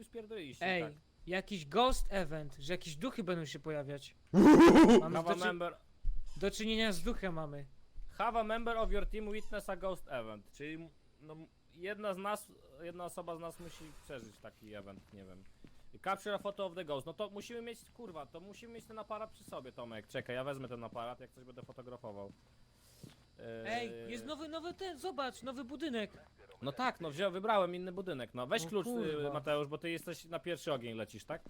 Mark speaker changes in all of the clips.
Speaker 1: i spierdoliliście.
Speaker 2: Ej,
Speaker 1: tak.
Speaker 2: jakiś ghost event, że jakieś duchy będą się pojawiać. Mamy
Speaker 1: Have a
Speaker 2: do, czy...
Speaker 1: member,
Speaker 2: do czynienia z duchem mamy.
Speaker 1: have a member of your team witness a ghost event. Czyli no, jedna z nas, jedna osoba z nas musi przeżyć taki event, nie wiem. Capture a photo of the ghost. No to musimy mieć, kurwa, to musimy mieć ten aparat przy sobie, Tomek. Czekaj, ja wezmę ten aparat, jak coś będę fotografował.
Speaker 2: Ej,
Speaker 1: Eee,
Speaker 2: jest nowy, nowy ten, zobacz, nowy budynek.
Speaker 1: No tak, no wziąłem, wybrałem inny budynek. No weź
Speaker 2: O
Speaker 1: klucz, y,
Speaker 2: kurwa.
Speaker 1: Mateusz, bo ty jesteś na pierwszy ogień lecisz, tak?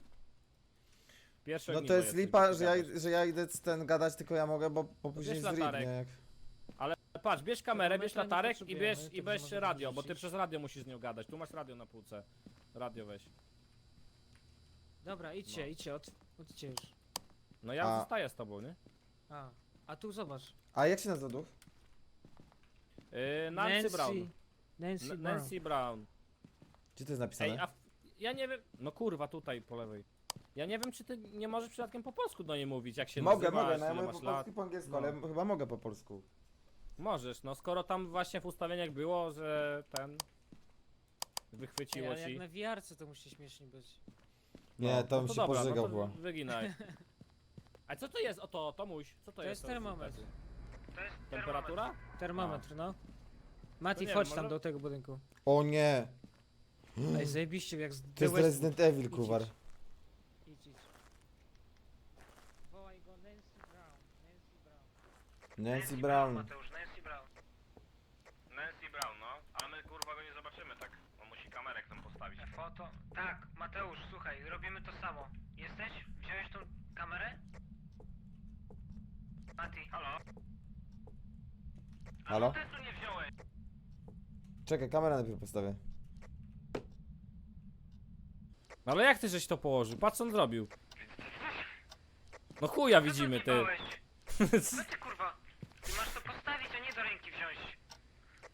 Speaker 1: Pierwszy
Speaker 3: No to jest
Speaker 1: jesteś,
Speaker 3: lipa, że ja, że ja idę z ten gadać, tylko ja mogę, bo, bo później
Speaker 1: Bierz latarek.
Speaker 3: zrybnie jak...
Speaker 1: Patrz, bierz kamerę, bierz latarek i
Speaker 2: potrzebujemy,
Speaker 1: bierz, i
Speaker 2: także
Speaker 1: weź
Speaker 2: możemy
Speaker 1: radio, bo ty przez radio musisz z nią gadać. Tu masz radio na półce. Radio weź.
Speaker 2: Dobra, idźcie,
Speaker 1: No.
Speaker 2: idźcie, od, idźcie już.
Speaker 1: No ja
Speaker 3: A-
Speaker 1: zostaję z tobą, nie?
Speaker 2: A, a tu zobacz.
Speaker 3: A jak się nazywa duch?
Speaker 1: Yy, Nancy, Brown.
Speaker 2: Nancy
Speaker 1: N-
Speaker 2: Brown.
Speaker 1: Nancy Brown.
Speaker 3: Gdzie to jest napisane?
Speaker 1: Ej, a w, ja nie wiem. No kurwa, tutaj po lewej. Ja nie wiem, czy ty nie możesz przypadkiem po polsku do niej mówić, jak się
Speaker 3: mogę,
Speaker 1: nazywasz,
Speaker 3: mogę, no ja
Speaker 1: ile
Speaker 3: mówię
Speaker 1: masz
Speaker 3: po
Speaker 1: lat.
Speaker 3: polsku i po angielsku,
Speaker 1: No.
Speaker 3: ale chyba mogę po polsku.
Speaker 1: Możesz, no skoro tam właśnie w ustawieniach było, że ten.
Speaker 2: Ej,
Speaker 1: Wychwyciło
Speaker 2: ale
Speaker 1: ci.
Speaker 2: jak na wiarce to musi śmiesznie być.
Speaker 3: Nie,
Speaker 1: No,
Speaker 3: to
Speaker 1: no
Speaker 3: się
Speaker 1: dobra,
Speaker 3: pożygał
Speaker 1: no wyginaj. A co to jest? O to, Tomuś, co to,
Speaker 2: To
Speaker 1: jest?
Speaker 2: termometr.
Speaker 4: To jest
Speaker 1: Temperatura?
Speaker 2: Termometr, no. Mati,
Speaker 1: nie
Speaker 2: chodź
Speaker 1: wiem,
Speaker 2: tam
Speaker 1: może-
Speaker 2: do tego budynku.
Speaker 3: O nie!
Speaker 2: Ej, zajebiście, jak z
Speaker 3: To jest
Speaker 2: West-
Speaker 3: Resident Evil, kuwar.
Speaker 2: idź. Idź. Wołaj go Nancy Brown, Nancy Brown.
Speaker 3: Nancy Brown.
Speaker 4: Mateusz, Nancy Brown.
Speaker 1: Nancy Brown, no. A my kurwa go nie zobaczymy tak. On musi kamerek tam postawić.
Speaker 4: Foto. Tak, Mateusz, słuchaj, robimy to samo. Jesteś? Wziąłeś tą kamerę? Mati.
Speaker 1: Halo?
Speaker 3: Halo?
Speaker 1: Ty tu nie wziąłeś.
Speaker 3: Czekaj, kamerę najpierw postawię.
Speaker 1: No ale jak ty żeś to położył? Patrz co on zrobił. No chuja widzimy ty.
Speaker 4: Co ty kurwa? Ty masz to postawić, a nie do ręki wziąć.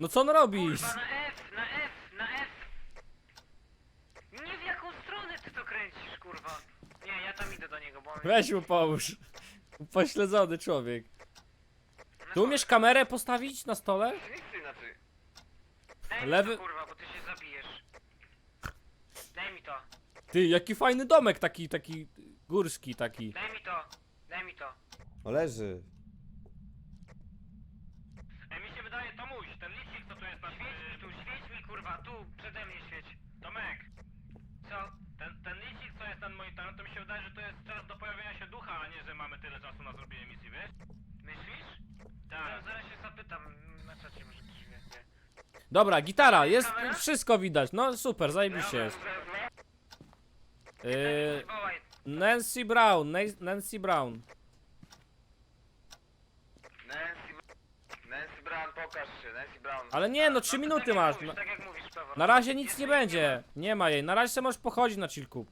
Speaker 1: No co on robi?
Speaker 4: Kurwa, na F, na F, na F. Nie w jaką stronę ty to kręcisz, kurwa. Nie, ja tam idę do niego, bo on...
Speaker 1: Weź mu połóż. Pośledzony człowiek.
Speaker 4: Na
Speaker 1: Tu umiesz kamerę postawić na stole?
Speaker 4: Daj
Speaker 1: Lewy-
Speaker 4: mi to, kurwa, bo ty się zabijesz. Daj mi to,
Speaker 1: Ty, jaki fajny domek taki, taki górski taki.
Speaker 4: daj mi to, daj mi to.
Speaker 3: O, leży.
Speaker 1: Ej, mi się wydaje, Tomuś, ten licznik co tu jest na
Speaker 4: Świeć mi tu, świeć mi, kurwa, tu, przede mnie świeć.
Speaker 1: Tomek,
Speaker 4: Co?
Speaker 1: ten, ten licznik co jest nad monitorem, to mi się wydaje, że to jest czas do pojawienia się ducha, a nie, że mamy tyle czasu na zrobienie misji, wiesz?
Speaker 4: Myślisz?
Speaker 1: Tak.
Speaker 4: No, zaraz się zapytam na czacie, może.
Speaker 1: Dobra, gitara, jest wszystko widać, no super, zajebiście jest. Yy. Nancy Brown, Nancy Brown.
Speaker 5: Nancy, Nancy Brown, pokaż się, Nancy Brown.
Speaker 1: Ale nie, no 3
Speaker 4: No
Speaker 1: minuty
Speaker 4: tak
Speaker 1: masz.
Speaker 4: Jak
Speaker 1: No,
Speaker 4: tak jak mówisz, Pewor.
Speaker 1: na razie nic nie będzie, nie ma jej, na razie sobie możesz pochodzić na chillku.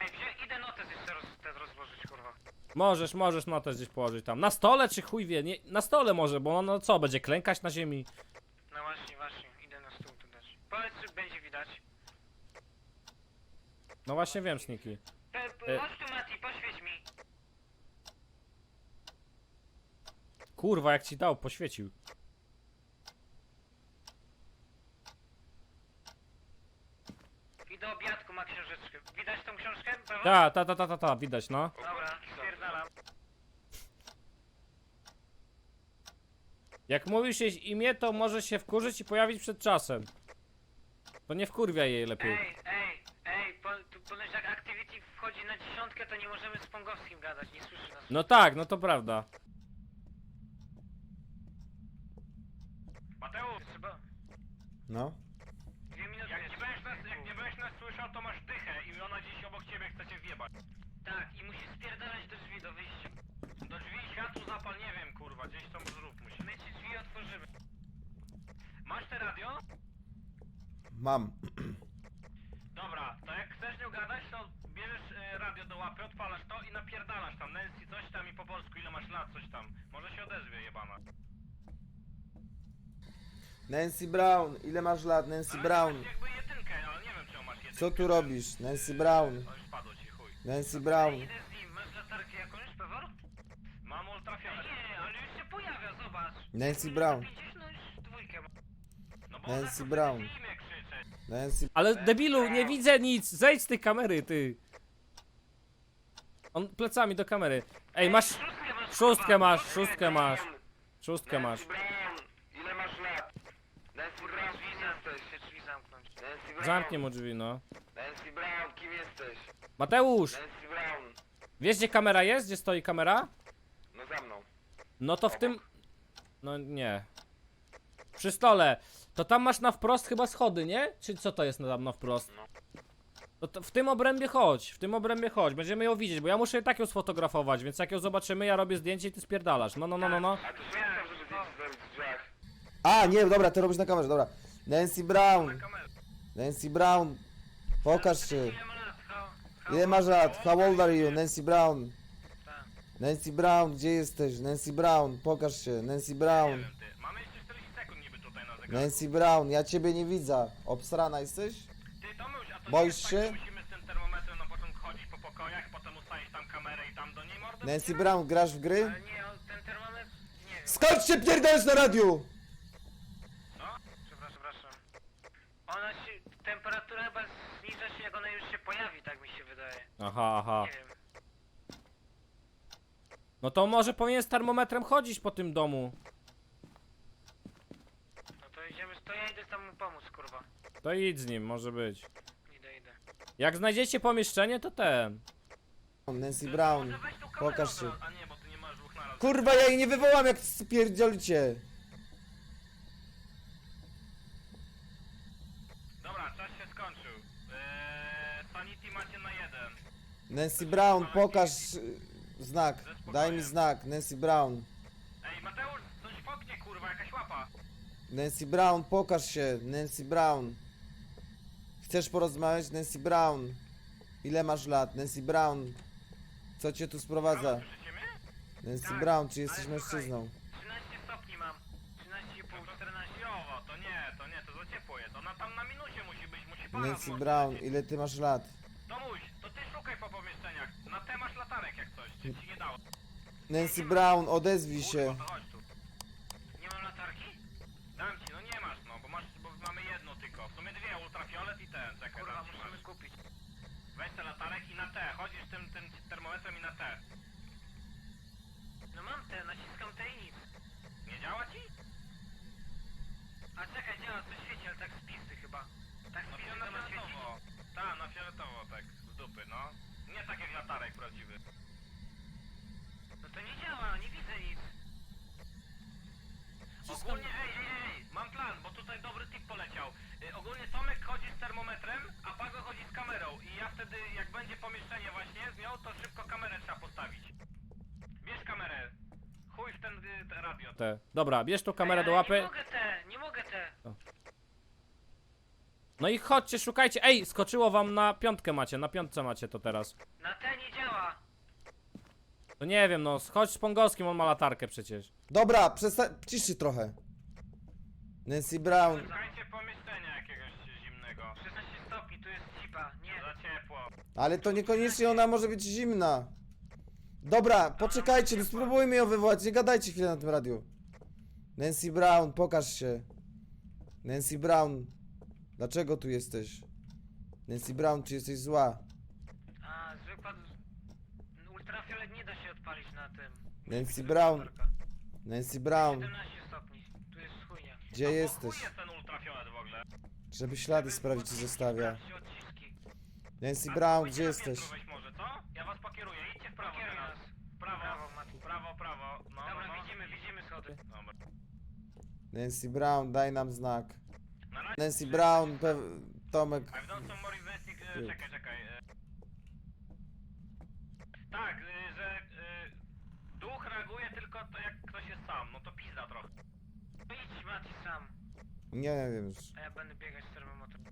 Speaker 4: Ej, wzię, idę notes jeszcze roz, te rozłożyć, kurwa.
Speaker 1: Możesz, możesz notę gdzieś położyć tam. Na stole czy chuj wie, nie, na stole może, bo ono co, będzie klękać na ziemi?
Speaker 4: No właśnie, właśnie, idę na stół tu dać. Powiedz, czy będzie widać.
Speaker 1: No właśnie wiem, Sniki. E.
Speaker 4: pe, chodź tu, Mati, poświeć mi.
Speaker 1: Kurwa, jak ci dał, poświecił.
Speaker 4: I do obiadku ma książeczkę. Widać tą książkę, Pewor?
Speaker 1: Ta, ta, ta, ta, ta, ta, widać, no.
Speaker 4: Dobra, spierdalam.
Speaker 1: Jak mówisz jej imię, to może się wkurzyć i pojawić przed czasem. To nie wkurwia jej lepiej.
Speaker 4: Ej, ej, ponoć jak Activity wchodzi na dziesiątkę, to nie możemy z Pongowskim gadać, nie słyszy nas.
Speaker 1: No tak, no to prawda. Mateusz,
Speaker 4: Trzeba...
Speaker 3: No.
Speaker 4: Dwie minuty
Speaker 1: jak
Speaker 4: jeszcze.
Speaker 1: nie, będziesz nas, jak nie będziesz nas słyszał, to masz dychę i ona gdzieś obok ciebie chce cię wjebać.
Speaker 4: Tak, i musisz spierdalać do drzwi, do wyjścia.
Speaker 1: Do drzwi światło zapal, nie wiem, kurwa, gdzieś tam zrób musi.
Speaker 4: My ci drzwi otworzymy.
Speaker 1: Masz te radio?
Speaker 3: Mam.
Speaker 1: Dobra, to jak chcesz nią gadać, to bierzesz e, radio do łapy, odpalasz to i napierdalasz tam Nancy coś tam i po polsku ile masz lat, coś tam. Może się odezwie jebana.
Speaker 3: Nancy Brown, ile masz lat, Nancy
Speaker 1: Ale
Speaker 3: Brown?
Speaker 1: masz jakby jedynkę, ale nie wiem czy ją masz jedynkę.
Speaker 3: Co tu robisz? Nancy Brown,
Speaker 1: No już padło ci chuj.
Speaker 3: Nancy Brown.
Speaker 4: Idę z nim, masz latarkę jakąś, Pewor?
Speaker 1: Mam ultrafiolet.
Speaker 4: nie, ale już się pojawia, zobacz.
Speaker 3: Nancy Brown.
Speaker 4: 50, no.
Speaker 1: No bo
Speaker 3: Nancy Brown. Nancy...
Speaker 6: Ale debilu, nie widzę nic! Zejdź z tej kamery, ty! On plecami do kamery. Ej, masz...
Speaker 4: Szóstkę masz,
Speaker 6: Szóstkę masz, szóstkę masz.
Speaker 5: Ile masz lat? Nancy Brown,
Speaker 4: drzwi
Speaker 5: kim jesteś?
Speaker 4: chcę drzwi zamknąć.
Speaker 5: Nancy Brown,
Speaker 6: Zamknij mu drzwi, no.
Speaker 5: Nancy Brown, kim jesteś?
Speaker 6: Mateusz!
Speaker 5: Nancy Brown,
Speaker 6: Wiesz gdzie kamera jest? Gdzie stoi kamera?
Speaker 5: no za mną.
Speaker 6: No to w tym... No nie. Przy stole. To tam masz na wprost chyba schody, nie? Czy co to jest na tam na wprost?
Speaker 5: No.
Speaker 6: No to w tym obrębie chodź, w tym obrębie chodź, będziemy ją widzieć, bo ja muszę tak ją sfotografować, więc jak ją zobaczymy, ja robię zdjęcie i ty spierdalasz. No, no, no, no, no.
Speaker 5: A to się ustaw, żeby zdjęcie zrobić w drzwiach.
Speaker 3: A, nie, dobra, ty robisz na kamerze, dobra. Nancy Brown, Nancy Brown, pokaż się.
Speaker 4: Ile ma lat? How, how
Speaker 3: Ile masz lat? How old are you? Nancy Brown.
Speaker 4: Tak.
Speaker 3: Nancy Brown, gdzie jesteś? Nancy Brown, pokaż się. Nancy Brown.
Speaker 1: Mamy jeszcze 40 sekund niby tutaj na zegarku.
Speaker 3: Nancy Brown, ja ciebie nie widzę. Obsrana jesteś?
Speaker 1: Ty Tomuś, a to
Speaker 3: Boisz
Speaker 1: nie jest
Speaker 3: się?
Speaker 1: tak, że musimy z tym termometrem na początku chodzić po pokojach, potem ustawić tam kamerę i tam do niej mordę
Speaker 3: Nancy
Speaker 1: wcinać?
Speaker 3: Brown, grasz w gry?
Speaker 4: Ale nie, on- ten termometr... Nie wiem.
Speaker 3: Skąd się pierdolisz na radiu?
Speaker 4: Przepraszam, przepraszam. Ona się... Temperatura chyba zniża się jak ona już się pojawi, tak mi się wydaje.
Speaker 6: Aha, aha.
Speaker 4: Nie wiem.
Speaker 6: No to może powinien z termometrem chodzić po tym domu.
Speaker 4: No to idziemy... To ja idę tam mu pomóc, kurwa.
Speaker 6: To idź z nim, może być.
Speaker 4: Idę, idę.
Speaker 6: Jak znajdziecie pomieszczenie, to ten.
Speaker 3: Nancy Brown,
Speaker 1: Może weź tą kamerę
Speaker 3: pokaż
Speaker 1: od
Speaker 3: się.
Speaker 1: razu. A nie, bo ty nie masz dwóch naraz.
Speaker 3: Kurwa, ja jej nie wywołam, jak spierdziolicie.
Speaker 1: Dobra, czas się skończył. Eee, sanity macie na jeden.
Speaker 3: Nancy Brown, pokaż y, znak. Daj mi znak, Nancy Brown.
Speaker 1: Ej, Mateusz, coś foknie kurwa, jakaś łapa.
Speaker 3: Nancy Brown, pokaż się, Nancy Brown. Chcesz porozmawiać, Nancy Brown? Ile masz lat, Nancy Brown? Co cię tu sprowadza? Nancy Brown, czy jesteś mężczyzną?
Speaker 4: 13 stopni mam. 13,5, 14.
Speaker 1: Chujowo, to nie, to nie, to za ciepło jest. Ona tam na minusie musi być, musi para
Speaker 3: Nancy
Speaker 1: mocno
Speaker 3: Brown, ile ty masz lat?
Speaker 1: Tomuś, to ty szukaj po pomieszczeniach. Na te masz latarek jak coś, czy ci nie dało.
Speaker 3: Nancy Brown, odezwij się.
Speaker 1: Kurwa, to chodź tu.
Speaker 4: Nie mam latarki?
Speaker 1: Dam ci, no nie masz no, bo masz, bo mamy jedno tylko. W sumie dwie, ultrafiolet i ten, czekaj,
Speaker 4: Kurwa,
Speaker 1: dam ci,
Speaker 4: musimy
Speaker 1: masz.
Speaker 4: kupić.
Speaker 1: Weź te latarek i na te, chodzisz tym, tym termometrem i na te.
Speaker 4: No mam te, naciskam te i nic.
Speaker 1: Nie działa ci?
Speaker 4: A czekaj, działa, coś świeci, ale tak z pisty chyba. Tak z
Speaker 1: No
Speaker 4: pisty
Speaker 1: na
Speaker 4: to ma świecić.
Speaker 1: fioletowo. Tak, na fioletowo, tak, z dupy, no. Nie tak jak latarek prawdziwy.
Speaker 4: No to nie działa, nie widzę nic.
Speaker 1: Ogólnie, ej, ej, ej, mam plan, bo tutaj dobry tip poleciał. Y, ogólnie Tomek chodzi z termometrem, a Pago chodzi z kamerą i ja wtedy, jak będzie pomieszczenie właśnie z nią, to szybko kamerę trzeba postawić. Bierz kamerę. Chuj w ten y, te.
Speaker 6: Dobra, bierz tą kamerę do łapy.
Speaker 4: Nie mogę te, nie mogę te.
Speaker 6: No i chodźcie, szukajcie. Ej, skoczyło wam na piątkę macie, na piątce macie to teraz.
Speaker 4: Na te nie działa.
Speaker 6: To nie wiem, no, chodź z Pongowskim, on ma latarkę przecież.
Speaker 3: Dobra, przestań, ciszy trochę. Nancy Brown,
Speaker 1: Szukajcie pomieszczenia jakiegoś zimnego.
Speaker 4: 16 stopni, tu jest cipa. Nie.
Speaker 1: Za ciepło.
Speaker 3: ale to niekoniecznie ona może być zimna. Dobra, poczekajcie, no spróbujmy ją wywołać, nie gadajcie chwilę na tym radiu. Nancy Brown, pokaż się. Nancy Brown, dlaczego tu jesteś? Nancy Brown, czy jesteś zła?
Speaker 4: A, zwykła... Ultrafiolet nie da się odpalić na tym.
Speaker 3: Nancy Brown. Nancy Brown,
Speaker 4: 17 stopni, tu jest chujnia.
Speaker 3: gdzie jesteś?
Speaker 1: chuj jest ten ultrafiolet w ogóle.
Speaker 3: Żeby ślady sprawdzić, czy zostawia.
Speaker 4: Odciski.
Speaker 3: Nancy
Speaker 1: A
Speaker 3: Brown, gdzie jesteś?
Speaker 1: wejść może, co? Ja was pokieruję, idźcie w prawo
Speaker 4: Pokieruj
Speaker 1: teraz.
Speaker 4: nas.
Speaker 1: W prawo.
Speaker 4: Prawo,
Speaker 1: prawo. No,
Speaker 4: Dobra,
Speaker 1: no, no.
Speaker 4: widzimy, widzimy schody.
Speaker 1: Dobra.
Speaker 3: Nancy Brown, daj nam znak.
Speaker 1: Na razie
Speaker 3: Nancy Brown, pew... Tomek.
Speaker 1: I've done some more investing... e. Czekaj, czekaj. e. Tak, e, że e, duch reaguje tylko to jak ktoś jest sam, no to pizda trochę.
Speaker 4: No idź Mati sam,
Speaker 3: Nie wiem już.
Speaker 4: a ja będę biegać z termometrem.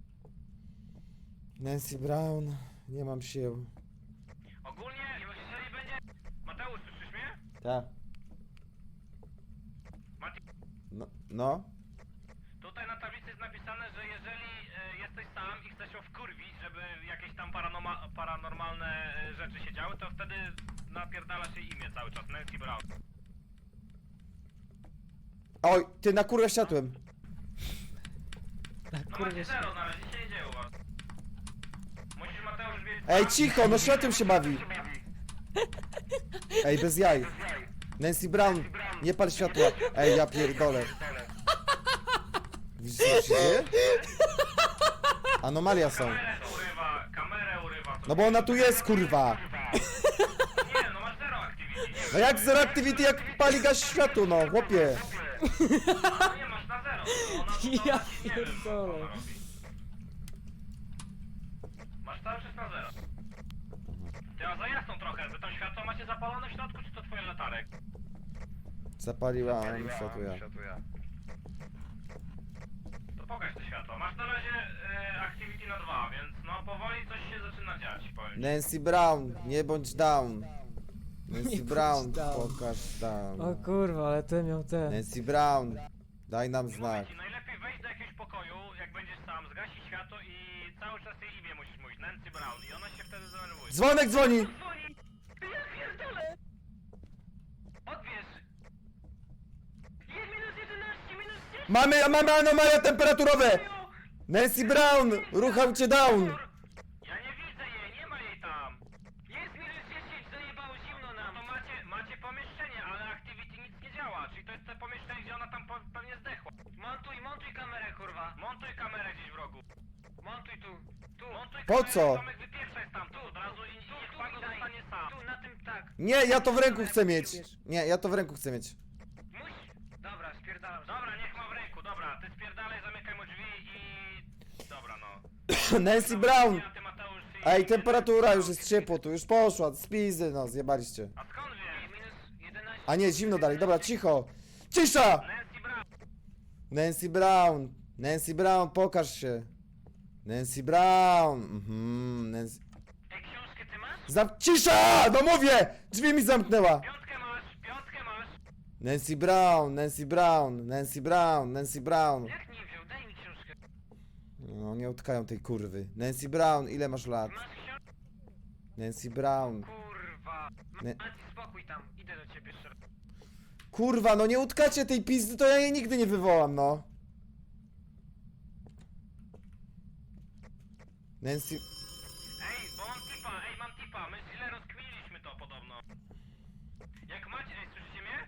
Speaker 3: Nancy Brown, nie mam sił.
Speaker 1: Ogólnie, jeżeli będzie... Mateusz?
Speaker 3: Tak. No, no.
Speaker 1: tutaj na tablicy jest napisane, że jeżeli e, jesteś sam i chcesz ją wkurwić, żeby jakieś tam paranoma, paranormalne e, rzeczy się działy, to wtedy napierdalasz jej imię cały czas, Nancy Brown.
Speaker 3: Oj, ty na kurwa światłem.
Speaker 1: No
Speaker 7: Kurwa,
Speaker 1: macie zero na razie, się nie dzieje.
Speaker 3: Ej, cicho, no światłem się bawi. Ej, bez jaj. Nancy Brown, nie pal światła. Ej, ja pierdolę. Widzisz, się? Anomalia są.
Speaker 1: Kamerę urywa, kamerę urywa.
Speaker 3: No bo ona tu jest, kurwa.
Speaker 1: Nie, no masz zero
Speaker 3: No jak zero activity, jak pali gaz światło, no, chłopie.
Speaker 1: no nie masz na zero.
Speaker 8: Ja pierdolę.
Speaker 1: Masz cały czas na zero. Ty, a za jasną trochę. Wy tam światło macie zapalone w środku, czy to twoje latarek?
Speaker 3: Zapaliła światło ja.
Speaker 1: To pokaż to światło. Masz na razie e, activity na dwa, więc no powoli coś się zaczyna dziać, powiem.
Speaker 3: Nancy Brown, nie bądź down. Nancy
Speaker 8: bądź
Speaker 3: Brown,
Speaker 8: down.
Speaker 3: pokaż down.
Speaker 8: O kurwa, ale ten miał ten.
Speaker 3: Nancy Brown, daj nam
Speaker 1: Mówię
Speaker 3: znak.
Speaker 1: ci, najlepiej wejść do jakiegoś pokoju, jak będziesz sam, światło i cały czas jej imię musisz mówić, Nancy Brown i ona się wtedy zdenerwuje.
Speaker 3: Dzwonek dzwoni!
Speaker 4: Dzwoni! Ja pierdolę! Odbierz! Jest minus 11, minus 10!
Speaker 3: Mamy, mamy anomalie temperaturowe! Nancy Brown, ruchał cię down!
Speaker 1: Ja nie widzę jej, nie ma jej tam!
Speaker 4: Jest minus 10, zajebało zimno
Speaker 1: No
Speaker 4: nam!
Speaker 1: to macie, macie pomieszczenie, ale activity nic nie działa, czyli to jest to pomieszczenie, gdzie ona tam po, pewnie zdechła.
Speaker 4: Montuj, montuj kamerę, kurwa!
Speaker 1: Montuj kamerę gdzieś w rogu.
Speaker 4: Montuj tu! Tu!
Speaker 1: Montuj
Speaker 3: Po
Speaker 1: kamerę,
Speaker 3: co?
Speaker 1: Tomek wypieprzaj stamtąd od razu i,
Speaker 4: Tu,
Speaker 1: niech
Speaker 4: tu mi daj!
Speaker 1: zostanie sam.
Speaker 4: Tu, na tym tak!
Speaker 3: Nie, ja to w ręku chcę mieć. Nie, ja to w ręku chcę mieć.
Speaker 4: Muś! Dobra, spierdalam.
Speaker 1: Dobra, niech dobra, ty spierdalaj, zamykaj mu drzwi i... Dobra, no.
Speaker 3: Nancy Brown!
Speaker 1: Ja, ty, Mateusz, i-
Speaker 3: Ej, temperatura już jest ciepło, tu już poszła, spizdy, no, zjebaliście.
Speaker 1: A skąd wiesz?
Speaker 4: Minus 11.
Speaker 3: A nie, zimno dalej, dobra, cicho. Cisza!
Speaker 1: Nancy Brown.
Speaker 3: Nancy Brown, Nancy Brown, pokaż się. Nancy Brown, mhm, Nancy...
Speaker 4: Ej, książkę ty masz?
Speaker 3: Zam... Cisza! No mówię! Drzwi mi zamknęła! Nancy Brown, Nancy Brown, Nancy Brown, Nancy Brown.
Speaker 4: Jak nie wziął? Daj mi książkę.
Speaker 3: No, nie utkają tej kurwy. Nancy Brown, ile masz lat?
Speaker 4: Masz książkę?
Speaker 3: Nancy Brown.
Speaker 4: Kurwa.
Speaker 3: Nie.
Speaker 4: Spokój tam. Idę do ciebie jeszcze raz.
Speaker 3: Kurwa, no nie utkacie tej pizdy, to ja jej nigdy nie wywołam, no. Nancy...
Speaker 1: Ej, bo mam tipa, ej, mam tipa. My źle rozkminiliśmy to podobno. Jak macie, ej, słyszycie mnie?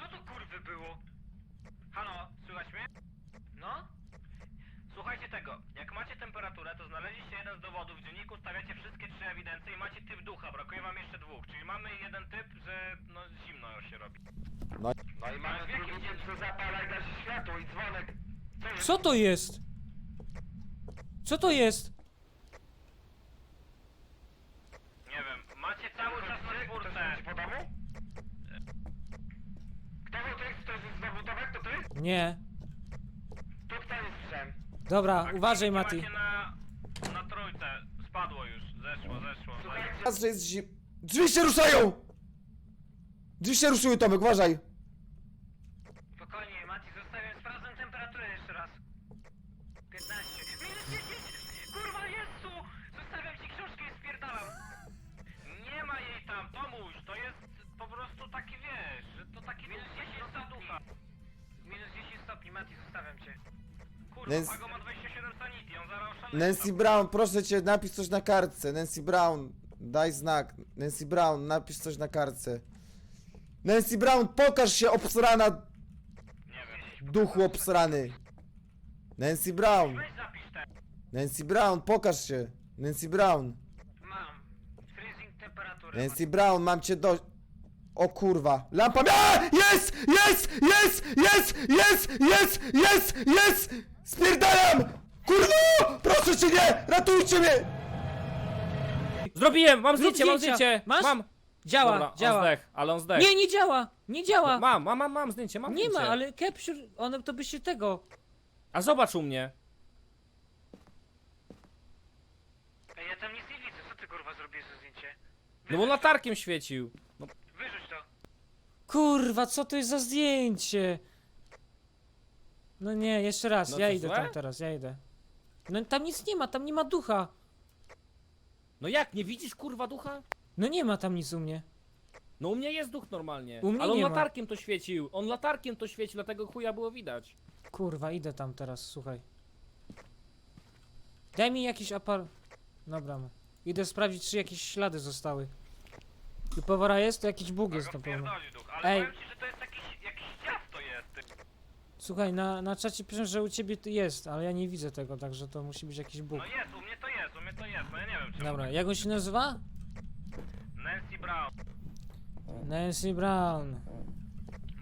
Speaker 4: Co to kurwy było?
Speaker 1: Halo, słychać mnie?
Speaker 4: No?
Speaker 1: Słuchajcie tego, jak macie temperaturę, to znaleźliście jeden z dowodów w dzienniku, stawiacie wszystkie trzy ewidencje i macie typ ducha, brakuje wam jeszcze dwóch, czyli mamy jeden typ, że no zimno się robi.
Speaker 5: No i mamy
Speaker 1: Ale
Speaker 5: drugi typ, co zapala i gasi światło i dzwonek.
Speaker 8: Co to jest? Co to jest?
Speaker 1: Nie wiem, macie cały czas na czwórce.
Speaker 5: Ktoś po domu? Kto to jest? To jest znowu Tomek, to ty?
Speaker 8: Nie.
Speaker 5: Tu kto jest?
Speaker 8: Dobra, uważaj Mati.
Speaker 1: Macie na, spadło już, zeszło, zeszło.
Speaker 3: Raz, że jest zim... Drzwi się ruszają! Drzwi się ruszyły, Tomek, uważaj!
Speaker 4: Spokojnie, Mati, zostawiam. Sprawdzam temperaturę jeszcze raz. 15. Minus 10! Kurwa, jest tu! Zostawiam ci książkę i spierdalam.
Speaker 1: Nie ma jej tam, Tomuś, to jest po prostu taki, wiesz, że to taki
Speaker 4: Minus 10 stopni. Minus 10 stopni, Mati, zostawiam cię.
Speaker 1: Kurwa, Pago ma 27 sanity, on zaraz oszaleje.
Speaker 3: Nancy Brown, proszę cię, napisz coś na kartce. Nancy Brown, daj znak. Nancy Brown, napisz coś na kartce. Nancy Brown, pokaż się, obsrana duchu obsrany. Nancy Brown. Nancy Brown, pokaż się. Nancy Brown,
Speaker 4: Mam. Freezing temperaturę.
Speaker 3: Nancy Brown, mam cię do... O kurwa, lampa mia! Jest! Jest! Jest! Jest! Jest! Jest! Jest! Jest! Spierdalam! Kurwa! Proszę cię nie! Ratujcie mnie!
Speaker 9: Zrobiłem, mam
Speaker 8: Zrób
Speaker 9: zdjęcie, mam
Speaker 8: zdjęcia.
Speaker 9: zdjęcie!
Speaker 8: Masz?
Speaker 9: Mam!
Speaker 8: Działa,
Speaker 9: Dobra, on
Speaker 8: działa.
Speaker 9: zdech, ale on zdech.
Speaker 8: Nie, nie działa! Nie działa!
Speaker 9: Mam, mam, mam, mam zdjęcie, mam
Speaker 8: Nie ma,
Speaker 9: zdjęcie.
Speaker 8: ale capture, ono to by się tego.
Speaker 9: A zobacz u mnie.
Speaker 4: Ej, ja tam nic nie widzę. Co ty kurwa zrobiłeś za zdjęcie?
Speaker 9: No bo latarkiem świecił. No,
Speaker 4: Wyrzuć to.
Speaker 8: Kurwa, co to jest za zdjęcie? No nie, jeszcze raz,
Speaker 9: No
Speaker 8: ja
Speaker 9: to
Speaker 8: idę
Speaker 9: złe?
Speaker 8: tam teraz, ja idę. No tam nic nie ma, tam nie ma ducha.
Speaker 9: no jak, nie widzisz kurwa ducha?
Speaker 8: No nie ma tam nic u mnie.
Speaker 9: No u mnie jest duch normalnie.
Speaker 8: U mnie
Speaker 9: ale on
Speaker 8: nie ma.
Speaker 9: latarkiem to świecił. On latarkiem to świecił, dlatego chuja było widać.
Speaker 8: Kurwa, idę tam teraz, słuchaj. Daj mi jakiś apar... Dobra.
Speaker 4: Idę sprawdzić, czy jakieś ślady zostały. Tu powora jest? To jakiś bóg jest na pewno.
Speaker 1: Ale
Speaker 4: Ej.
Speaker 1: powiem ci, że to jest jakiś, jakiś ciasto jest. Ty.
Speaker 4: Słuchaj, na, na czacie piszą, że u ciebie to jest, ale ja nie widzę tego, także to musi być jakiś bóg.
Speaker 1: No jest, u mnie to jest, u mnie to jest, no ja nie wiem czemu.
Speaker 4: Dobra, jak on się nazywa?
Speaker 1: Nancy Brown,
Speaker 4: Nancy Brown.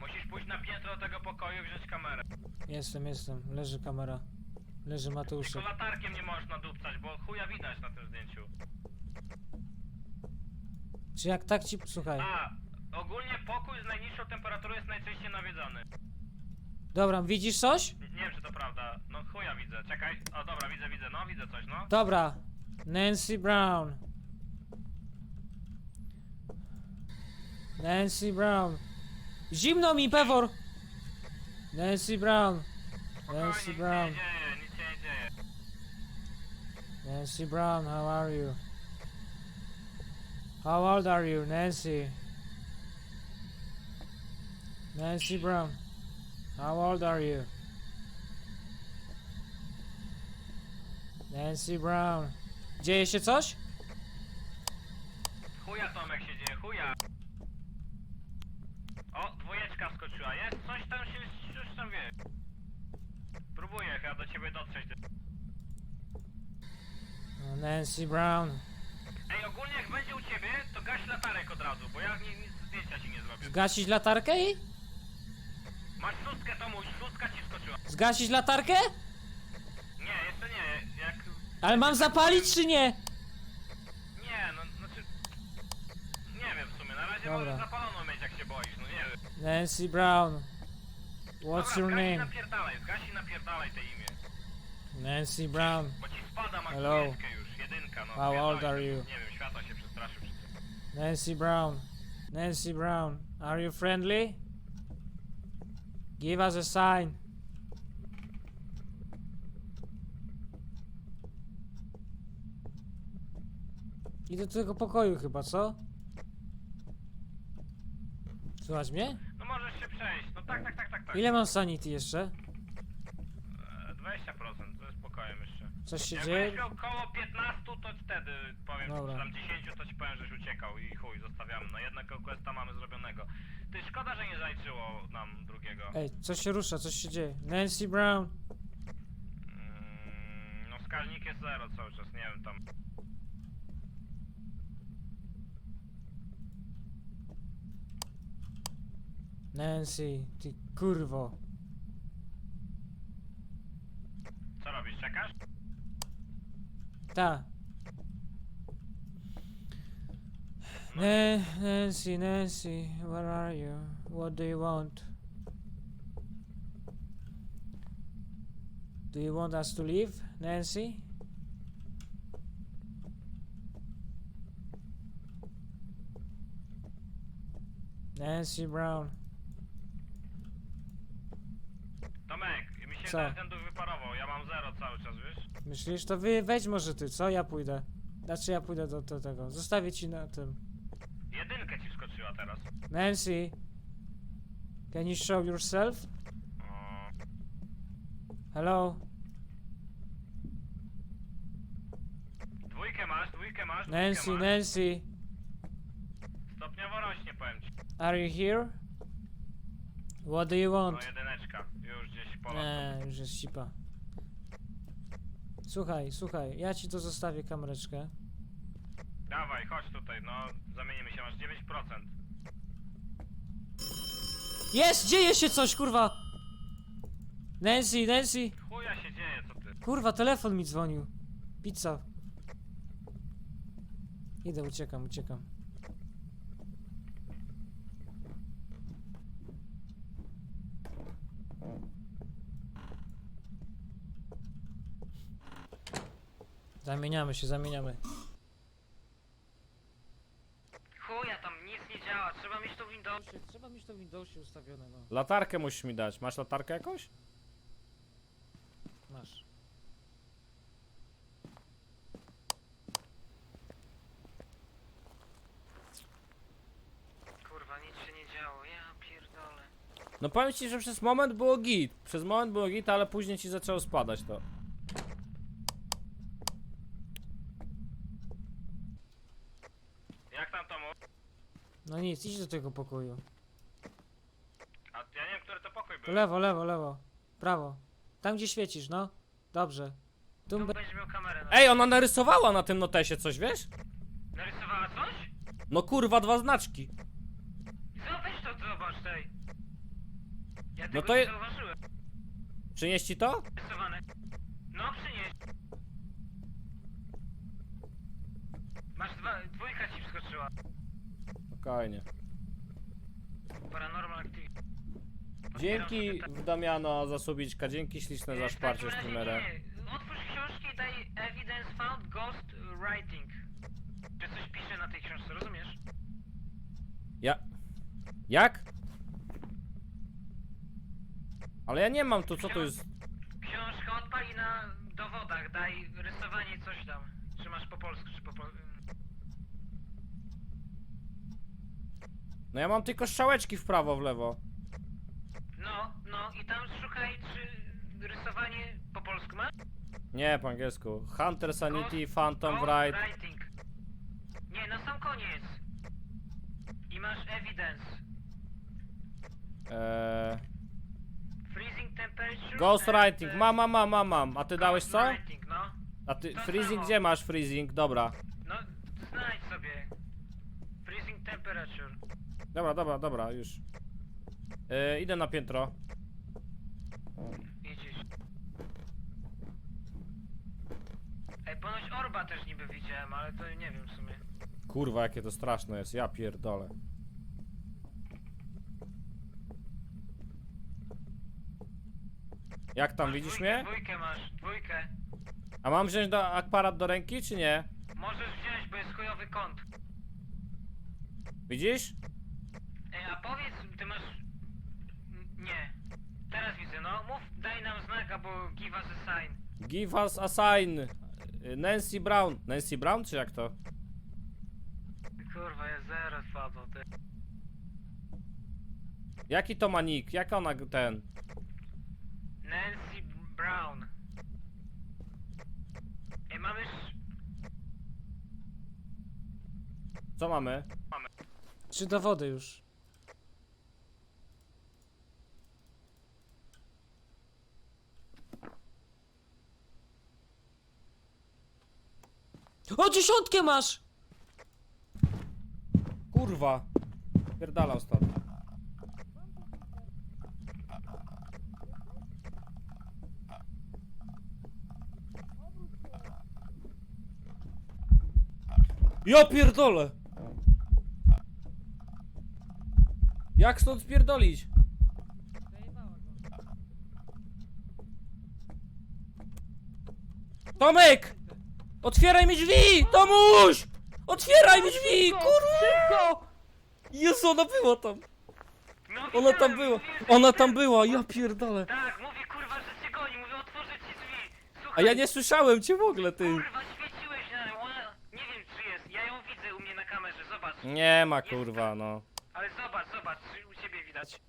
Speaker 1: musisz pójść na piętro do tego pokoju i wziąć kamerę.
Speaker 4: Jestem, jestem. Leży kamera. Leży Mateuszek.
Speaker 1: Tylko latarkiem nie możesz nadupcać, bo chuja widać na tym zdjęciu.
Speaker 4: Czy jak tak ci... Słuchaj.
Speaker 1: A, ogólnie pokój z najniższą temperaturą jest najczęściej nawiedzany.
Speaker 4: Dobra, widzisz coś?
Speaker 1: Nie, wiem czy to prawda, no chuja widzę, czekaj. O dobra, widzę, widzę, no widzę coś, no.
Speaker 4: Dobra. Nancy Brown. Nancy Brown. Zimno mi, Pewor! Nancy Brown. Nancy
Speaker 1: nic się
Speaker 4: Brown.
Speaker 1: nie dzieje, nic się nie dzieje.
Speaker 4: Nancy Brown, how are you? How old are you, Nancy? Nancy Brown, how old are you? Nancy Brown. Dzieje się coś?
Speaker 1: Chuja Tomek się dzieje, chuja. O, dwójeczka wskoczyła, jest? Coś tam się, coś tam wie. Próbuję chyba do ciebie dotrzeć.
Speaker 4: Nancy Brown.
Speaker 1: Ej, ogólnie jak będzie u ciebie, to gaś latarek od razu, bo ja nic zdjęcia ci nie zrobię.
Speaker 4: Zgasić latarkę jej?
Speaker 1: Masz szóstkę, Tomuś, szóstka ci skoczyła.
Speaker 4: Zgasić latarkę?
Speaker 1: Nie, jeszcze nie, jak...
Speaker 4: Ale mam zapalić czy nie?
Speaker 1: Nie, no, znaczy... Nie wiem w sumie, na razie
Speaker 4: Dobra.
Speaker 1: możesz zapaloną mieć jak się boisz, no nie wiem.
Speaker 4: Nancy Brown. What's
Speaker 1: Dobra,
Speaker 4: your
Speaker 1: zgasi
Speaker 4: name?
Speaker 1: napierdalaj, zgasi napierdalaj te imię.
Speaker 4: Nancy Brown.
Speaker 1: Bo ci spada, masz
Speaker 4: Hello.
Speaker 1: dwójeczkę już, jedynka, no.
Speaker 4: How old are you?
Speaker 1: Nie wiem, świata się przestraszył.
Speaker 4: Nancy Brown. Nancy Brown. Are you friendly? Give us a sign. Idę do tego pokoju chyba, co? Słuchać mnie?
Speaker 1: No możesz się przejść, no tak, tak, tak, tak, tak.
Speaker 4: Ile mam sanity jeszcze?
Speaker 1: E, 20%, to jest spokojem jeszcze.
Speaker 4: Coś się
Speaker 1: Jak
Speaker 4: dzieje?
Speaker 1: miał około 15, to wtedy powiem,
Speaker 4: Dobra.
Speaker 1: czy tam 10, to ci powiem, żeś uciekał i chuj, zostawiamy. No jednego questa mamy zrobionego. Ty, szkoda, że nie zaliczyło nam drugiego.
Speaker 4: Ej, coś się rusza, coś się dzieje. Nancy Brown.
Speaker 1: Mm, no wskaźnik jest 0 cały czas, nie wiem tam.
Speaker 4: Nancy, ty kurwo.
Speaker 1: Co robisz, czekasz?
Speaker 4: Ta. Na Nancy, Nancy, where are you? What do you want? Do you want us to leave, Nancy? Nancy Brown.
Speaker 1: Tomek, mi się
Speaker 4: Co?
Speaker 1: ten, duch wyparował, ja mam 0 cały czas, wiesz?
Speaker 4: Myślisz, to wy wejdź może ty, co? Ja pójdę. Znaczy ja pójdę do, do tego. Zostawię ci na tym.
Speaker 1: Teraz.
Speaker 4: Nancy, can you show yourself? Hello?
Speaker 1: dwójkę masz, dwójkę masz,
Speaker 4: Nancy,
Speaker 1: dwójkę masz.
Speaker 4: Nancy,
Speaker 1: Stopniowo rośnie, powiem ci.
Speaker 4: are you here? What do you
Speaker 1: No
Speaker 4: want?
Speaker 1: jedyneczka, już gdzieś po
Speaker 4: Nie, już jest cipa. Słuchaj, słuchaj, ja ci to zostawię kamereczkę.
Speaker 1: Dawaj, chodź tutaj, no zamienimy się, masz 9%.
Speaker 4: Jest! Dzieje się coś, kurwa! Nancy, Nancy!
Speaker 1: Chuja się dzieje, co ty?
Speaker 4: Kurwa, telefon mi dzwonił. Pizza. Idę, uciekam, uciekam. Zamieniamy się, zamieniamy.
Speaker 10: Chuja, tam działa, trzeba mieć to Windows.
Speaker 4: Trzeba mieć to w Windowsie ustawione, no.
Speaker 11: Latarkę musisz mi dać. Masz latarkę jakąś?
Speaker 4: Masz.
Speaker 10: Kurwa, nic się nie działo, ja pierdolę.
Speaker 11: No powiem ci, że przez moment było git. Przez moment było git, ale później ci zaczęło spadać to.
Speaker 2: No nic, idź do tego pokoju.
Speaker 12: A ja nie wiem, który to pokój
Speaker 2: To
Speaker 12: był.
Speaker 2: lewo, lewo, lewo. Prawo. Tam gdzie świecisz, no. Dobrze. Tu
Speaker 4: Tu
Speaker 2: be-
Speaker 4: będziesz miał kamerę. No.
Speaker 1: Ej, ona narysowała na tym notesie coś, wiesz?
Speaker 4: Narysowała coś?
Speaker 1: No kurwa, dwa znaczki.
Speaker 4: Co, weź to zobacz, tej. Ja tego
Speaker 1: No to
Speaker 4: nie
Speaker 1: je-
Speaker 4: zauważyłem.
Speaker 1: Przynieść ci to?
Speaker 4: Narysowane. No, przynieś. Masz dwa, dwójka ci wskoczyła.
Speaker 1: Spokojnie.
Speaker 4: Paranormal Activity.
Speaker 1: Dzięki Damiano za subiczka, dzięki śliczne za
Speaker 4: E, w
Speaker 1: streamera.
Speaker 4: nie. Otwórz książki i daj Evidence Found Ghost Writing. Czy coś pisze na tej książce, rozumiesz?
Speaker 1: Ja... Jak? Ale ja nie mam tu, co to jest?
Speaker 4: Książkę odpal i na dowodach daj rysowanie coś tam. Czy masz po polsku, czy po polsku.
Speaker 1: No ja mam tylko strzałeczki w prawo, w lewo.
Speaker 4: No, no i tam szukaj, czy rysowanie po polsku ma?
Speaker 1: Nie, po angielsku. Hunter Sanity, Phantom
Speaker 4: Ghost
Speaker 1: Wright.
Speaker 4: Writing. Nie, na sam koniec. I masz evidence.
Speaker 1: Eee,
Speaker 4: Freezing temperature.
Speaker 1: Ghost
Speaker 4: and,
Speaker 1: Writing,
Speaker 4: e,
Speaker 1: mam, mam, mam, mam, mam. A ty dałeś co?
Speaker 4: Writing, no.
Speaker 1: A ty,
Speaker 4: To
Speaker 1: freezing,
Speaker 4: samo.
Speaker 1: gdzie masz freezing? Dobra.
Speaker 4: No, znajdź sobie. Freezing temperature.
Speaker 1: Dobra, dobra, dobra, już. Eee, idę na piętro.
Speaker 4: Widzisz. Ej, ponoć orba też niby widziałem, ale to nie wiem w sumie.
Speaker 1: Kurwa, jakie to straszne jest, ja pierdolę. Jak tam,
Speaker 4: Masz
Speaker 1: widzisz
Speaker 4: dwójkę,
Speaker 1: mnie?
Speaker 4: Dwójkę masz, dwójkę.
Speaker 1: A mam wziąć do, aparat do ręki, czy nie?
Speaker 4: Możesz wziąć, bo jest chujowy kąt.
Speaker 1: Widzisz?
Speaker 4: Ej, a powiedz, ty masz... N- Nie. Teraz widzę, no. Mów, daj nam znak, albo give us a sign.
Speaker 1: Give us a sign. Nancy Brown. Nancy Brown, czy jak to?
Speaker 4: Kurwa, jest zero słabo, ty.
Speaker 1: Jaki to ma nick? Jak ona ten?
Speaker 4: Nancy Brown. Ej, mamy... sz-
Speaker 1: Co mamy?
Speaker 2: Trzy dowody już. O, dziesiątkę masz!
Speaker 1: Kurwa. Pierdalał stąd. Ja pierdolę! Jak stąd spierdolić? Tomek! Otwieraj mi drzwi! Tomuś! Otwieraj mi drzwi! Kurwa! Jezu, ona była tam!
Speaker 4: No,
Speaker 1: Ona tam była!
Speaker 4: że
Speaker 1: Ona tam była, ja pierdolę!
Speaker 4: Tak, mówię kurwa, że cię goni, mówię otworzę ci drzwi.
Speaker 1: A
Speaker 4: Słuchaj,
Speaker 1: ja nie słyszałem cię w ogóle, ty!
Speaker 4: kurwa świeciłeś na nią, ona... Nie wiem czy jest, ja ją widzę u mnie na kamerze, zobacz.
Speaker 1: Nie ma kurwa, no.
Speaker 4: Ale zobacz, zobacz, czy u ciebie widać.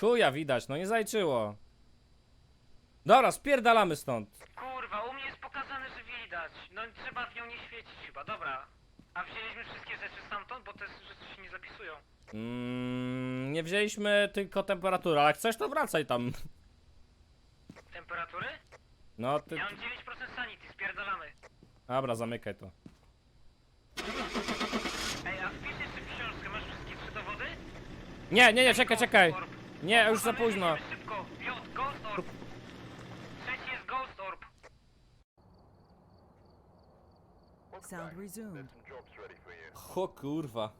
Speaker 1: Chuja widać, no nie zajczyło. Dobra, spierdalamy stąd.
Speaker 4: Kurwa, u mnie jest pokazane, że widać. No trzeba w nią nie świecić chyba, dobra. A wzięliśmy wszystkie rzeczy stamtąd, bo te rzeczy się nie zapisują.
Speaker 1: Mm, nie wzięliśmy tylko temperaturę, ale jak chcesz to wracaj tam.
Speaker 4: Temperatury?
Speaker 1: No ty...
Speaker 4: Ja mam 9% sanity, spierdalamy.
Speaker 1: Dobra, zamykaj to.
Speaker 4: Ej, a wpisz jeszcze w książkę, masz wszystkie trzy dowody?
Speaker 1: Nie, nie, nie, czekaj, czekaj.
Speaker 4: Orb.
Speaker 1: Nie, już za późno.
Speaker 4: Szybko, J, Ghost Orb. Trzeci jest Ghost Orb.
Speaker 13: Sound resumed.
Speaker 1: O kurwa.